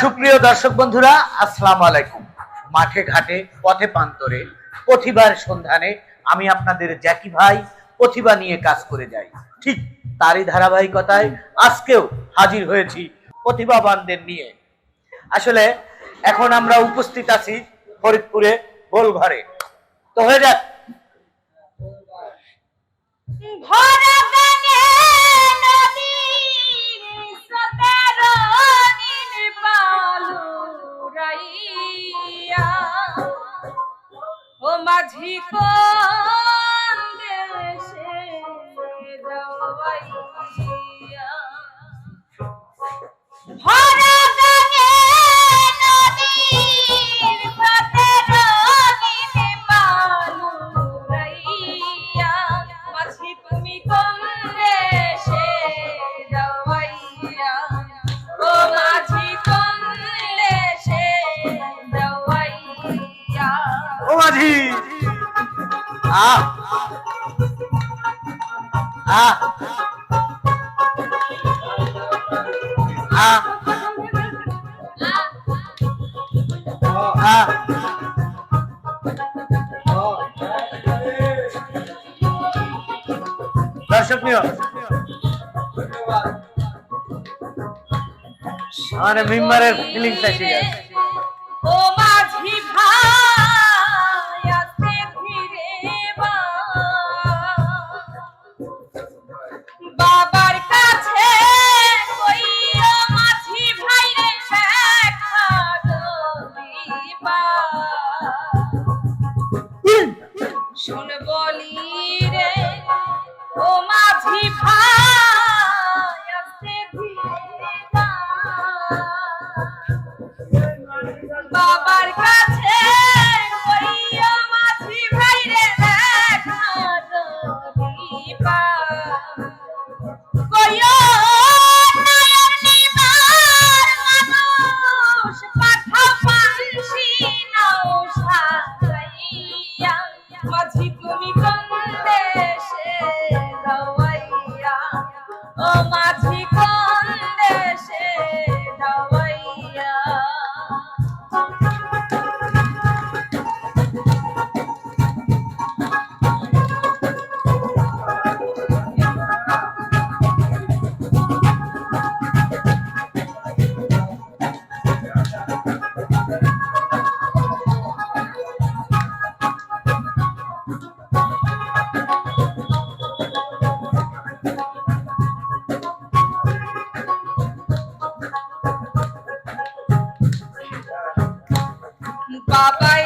সুপ্রিয় দর্শক বন্ধুরা, আসসালামু আলাইকুম। মাঠে ঘাটে, পথে প্রান্তরে প্রতিভার সন্ধানে আমি আপনাদের জ্যাকি ভাই, প্রতিভা নিয়ে কাজ করে যাই। ঠিক তারই ধারাবাহিকতায় আজকেও হাজির হয়েছি প্রতিভাবানদের নিয়ে। আসলে এখন আমরা উপস্থিত আছি ফরিদপুরে গোলঘরে তো হয়ে যাক। ও মাঝি কোন যাওয়াইয়া? মাঝি আহ। আহ। আহ। আহ। দর্শক প্রিয় আমার মেম্বারের ফিলিংস এসে গেছে বাবার কাছে বাবাই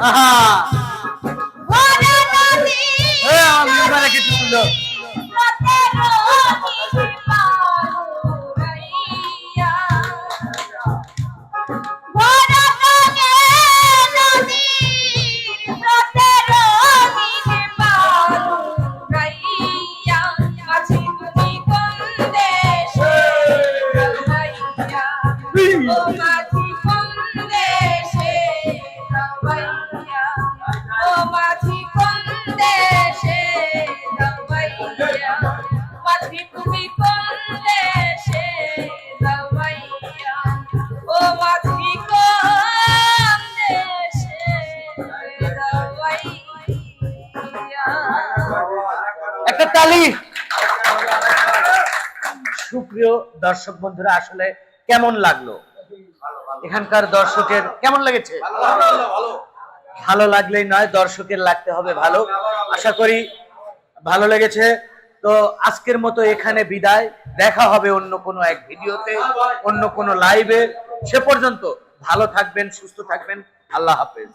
আহা! এ আমার মেম্বারে কিছু তুলো মাঝি তুমি তালি সুপ্রিয় দর্শক বন্ধুরা, আসলে কেমন লাগল? এখানকার দর্শকের কেমন লেগেছে? ভালো লাগলেই নয়, দর্শকের লাগতে হবে ভালো। আশা করি ভালো লেগেছে। তো আজকের মতো এখানে বিদায়। দেখা হবে অন্য কোনো এক ভিডিওতে, অন্য কোনো লাইভে। সে পর্যন্ত ভালো থাকবেন, সুস্থ থাকবেন। আল্লাহ হাফেজ।